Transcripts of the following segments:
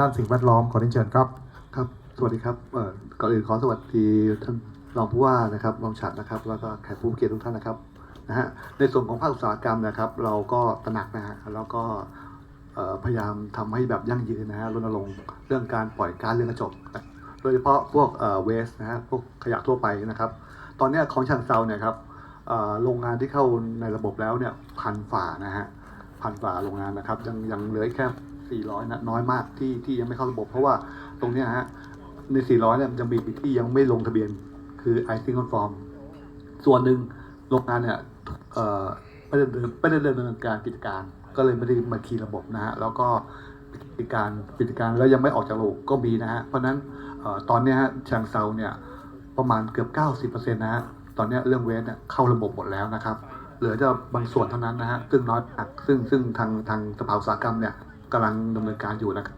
ด้านสิ่งแวดล้อมขอเรียนเชิญครับครับ สวัสดีครับเอ่อก่อนอื่นขอสวัสดีท่านรองผู้ว่านะครับรองฉัดนะครับแล้วก็แขกผู้เกียรติทุกท่านนะครับนะฮะในส่วนของภาคอุตสาหกรรมนะครับ เราก็ตระหนักนะฮะแล้วก็พยายามทำให้แบบยั่งยืนนะฮะรณรงค์เรื่องการปล่อยก๊าซเรือนกระจกโดยเฉพาะพวกเอ่อเวสนะฮะพวกขยะทั่วไปนะครับ ตอนนี้ของชังเซาเนี่ยครับโรงงานที่เข้าในระบบแล้วเนี่ยพันฝ่านะฮะพันฝ่าโรงงานนะครับยังยังเหลือแค่ 400นะน้อยมากที่ที่ยังไม่เข้าระบบ เพราะว่าตรงเนี้ยฮะใน 400เนี่ยมันจะมีที่ยังไม่ลงทะเบียนคือ i s i n g on form ส่วนหนึ่งโรงงานเนี่ยไม่ได้เดินไม่ได้ดำเนินการกิจการ ก็เลยไม่ได้มาคีระบบนะฮะแล้วก็กิจการกิจการแล้วยังไม่ออกจากระบบก็มีนะฮะเพราะนั้นออตอนนี้ฮะชางเซาเนี่ยประมาณเกือบ 90%นะฮะตอนนี้เรื่องเวสเนี่ยเข้าระบบหมดแล้วนะครับ เหลือจะบางส่วนเท่านั้นนะฮะซึ่งน้อยมากซึ่งซึ่งทางทางสภาอุตสาหกรรมเนี่ย กำลังดำเนินการอยู่นะครับ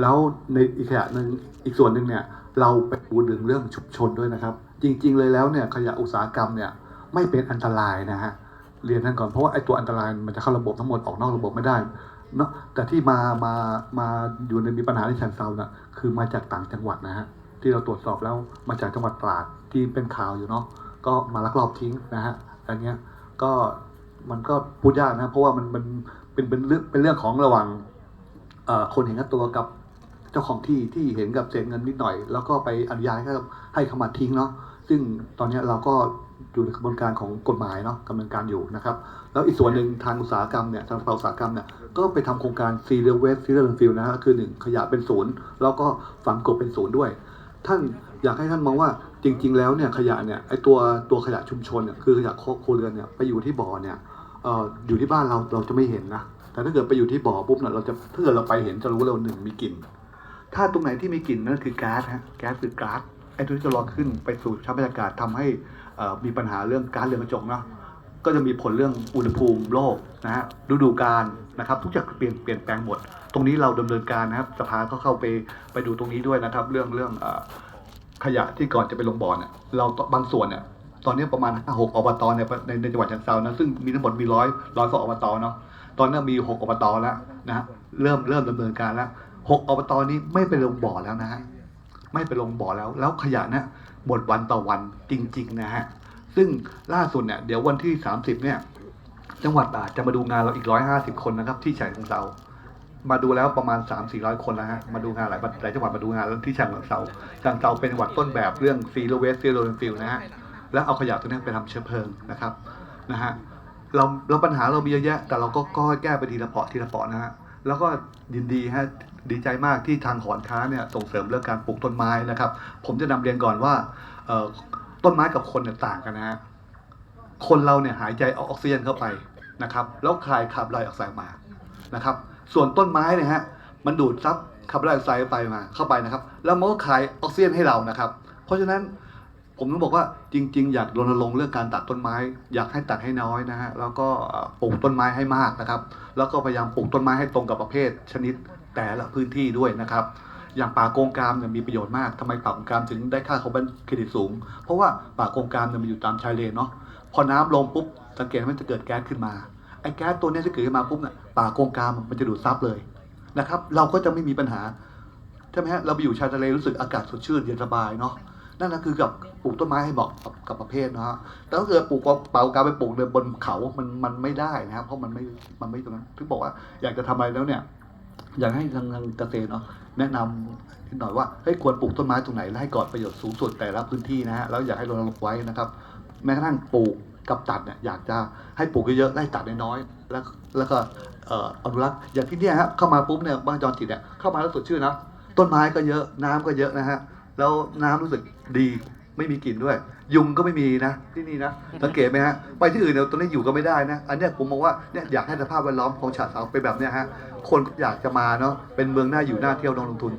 แล้วในอีกขยะหนึ่งอีกส่วนหนึ่งเนี่ยเราไปดูถึงเรื่องชุมชนด้วยนะครับ จริง ๆ เลยแล้วเนี่ยขยะอุตสาหกรรมเนี่ยไม่เป็นอันตรายนะฮะเรียนท่านก่อนเพราะว่าไอ้ตัวอันตรายมันจะเข้าระบบทั้งหมดออกนอกระบบไม่ได้เนาะแต่ที่มามามาอยู่ในมีปัญหาในชันเซาน่ะคือมาจากต่างจังหวัดนะฮะที่เราตรวจสอบแล้วมาจากจังหวัดตราดที่เป็นข่าวอยู่เนาะก็มาลักลอบทิ้งนะฮะอันเนี้ยก็มันก็พูดยากนะเพราะว่ามันมันเป็นเป็นเรื่องเป็นเรื่องของระหว่าง คนเห็นกับตัวกับเจ้าของที่ที่เห็นกับเศษเงินนิดหน่อย แล้วก็ไปอนุญาตให้ให้เขามาทิ้งเนาะซึ่งตอนนี้เราก็อยู่ในกระบวนการของกฎหมายเนาะดำเนินการอยู่นะครับ แล้วอีกส่วนหนึ่งทางอุตสาหกรรมเนี่ยทางภาอุตสาหกรรมเนี่ยก็ไปทำโครงการ Zero Waste Zero Landfill นะฮะคือหนึ่งขยะเป็นศูนย์แล้วก็ฝังกบเป็นศูนย์ด้วย ท่านอยากให้ท่านมองว่าจริง ๆ แล้วเนี่ยขยะเนี่ยไอตัวตัวขยะชุมชนเนี่ยคือขยะโครัวเรือนเนี่ยไปอยู่ที่บ่อเนี่ยเอ่ออยู่ที่บ้านเราเราจะไม่เห็นนะ แต่ถ้าเกิดไปอยู่ที่บ่อปุ๊บเนี่ยเราจะถ้าเกิดเราไปเห็นจะรู้เลยว่าหนึ่งมีกลิ่น ถ้าตรงไหนที่มีกลิ่นนั่นคือก๊สฮะแก๊สคือก๊าซไอ้ตัวที่จะลอยขึ้นไปสู่ชั้นบรรยากาศทำให้มีปัญหาเรื่องก๊าซเรือนกระจกเนาะก็จะมีผลเรื่องอุณหภูมิโลกนะฮะฤดูกาลนะครับ ทุกอย่างเปลี่ยนเปลี่ยนแปลงหมด ตรงนี้เราดำเนินการนะครับสภาก็เข้าไปไปดูตรงนี้ด้วยนะครับ เรื่องเรื่องอขยะที่ก่อนจะไปลงบ่อเนี่ยเราบางส่วนเนี่ยตอนนี้ประมาณห้าหกอบตเนี่ยในในจังหวัดฉะเชิงเทรานะซึ่งมีทั้งหมดมีร้อยร้อยสองอบตเนาะ ตอนนี้มีหกอบตแล้วนะเริ่มเริ่มดำเนินการแล้วหกอบตนี้ไม่ไปลงบ่อแล้วนะฮะไม่ไปลงบ่อแล้ว แล้วขยะเนี่ยหมดวันต่อวันจริง ๆ นะฮะซึ่งล่าสุดเนี่ยเดี๋ยววันที่ 30 เนี่ย จังหวัดตาดจะมาดูงานเราอีก 150 คนนะครับ ที่ฉะเชิงเทรามาดูแล้วประมาณ 3 4 0 0 คนแล้วฮะมาดูงานหลายหลายจังหวัดมาดูงานที่ฉะเชิงเทราฉะเชิงเทราเป็นจังหวัดต้นแบบเรื่องซีโรเวสซีโรเลนฟิลนะฮะแล้วเอาขยะตัวนี้ไปทำเชื้อเพลิงนะครับนะฮะ เราเราปัญหาเรามีเยอะแยะ แต่เราก็ก็แก้ไปทีละเปาะทีละเปาะนะฮะแล้วก็ยินดีฮะดีใจมากที่ทางหอนค้าเนี่ยส่งเสริมเรื่องการปลูกต้นไม้นะครับ ผมจะนำเรียนก่อนว่าต้นไม้กับคนเนี่ยต่างกันนะฮะคนเราเนี่ยหายใจเอาออกซิเจนเข้าไปนะครับ แล้วคายคาร์บอนไดออกไซด์มานะครับ ส่วนต้นไม้เนี่ยฮะมันดูดซับคาร์บอนไดออกไซด์ไปมาเข้าไปนะครับ แล้วมันก็คายออกซิเจนให้เรานะครับ เพราะฉะนั้น ผมต้องบอกว่าจริง ๆ อยากรณรงค์เรื่องการตัดต้นไม้ อยากให้ตัดให้น้อยนะฮะแล้วก็ปลูกต้นไม้ให้มากนะครับ แล้วก็พยายามปลูกต้นไม้ให้ตรงกับประเภทชนิดแต่ละพื้นที่ด้วยนะครับ อย่างป่าโกงกามเนี่ยมีประโยชน์มากทำไมป่าโกงกามถึงได้ค่าคาร์บอนเครดิตสูง เพราะว่าป่าโกงกามเนี่ยมันอยู่ตามชายเลนเนาะพอน้ำลงปุ๊บสังเกตมันจะเกิดแก๊สขึ้นมาไอ้แก๊สตัวเนี้ยที่เกิดขึ้นมาปุ๊บเนี่ยป่าโกงกามมันจะดูดซับเลยนะครับ เราก็จะไม่มีปัญหาใช่ไหมฮะเราไปอยู่ชายทะเลรู้สึกอากาศสดชื่นเย็นสบายเนาะนั่นนะคือกับ ลูกต้นไม้ให้เหมาะกับกับประเภทนะฮะแต่ถ้าเกิดปลูกเปล่ากาไปปลูกเดินบนเขามันมันไม่ได้นะครับเพราะมันไม่มันไม่ตรงนั้นถึงบอกว่าอยากจะทำอะไรแล้วเนี่ย อยากให้ทางทางเกษตรเนาะแนะนำนิดหน่อยว่าเฮ้ยควรปลูกต้นไม้ตรงไหนและให้ก่อประโยชน์สูงสุดแต่ละพื้นที่นะฮะแล้วอยากให้รณรงค์ไว้นะครับ แม้กระทั่งปลูกกับตัดเนี่ยอยากจะให้ปลูกเยอะๆไล่ตัดน้อยๆแล้วแล้วก็เอ่ออนุรักษ์อย่างที่เนี่ยฮะเข้ามาปุ๊บเนี่ยบ้านจรจิตเนี่ยเข้ามาแล้วสดชื่นนะต้นไม้ก็เยอะน้ำก็เยอะนะฮะแล้วน้ำรู้สึกดี ไม่มีกลิ่นด้วย ยุงก็ไม่มีนะ ที่นี่นะสังเกตไหมฮะไปที่อื่นเนี่ยตรงนี้อยู่ก็ไม่ได้นะ อันเนี้ยผมมองว่าเนี่ยอยากให้สภาพแวดล้อมของฉะเชิงเทราเป็นแบบเนี้ยฮะคนอยากจะมาเนาะเป็นเมืองน่าอยู่น่าเที่ยวน่าลงทุน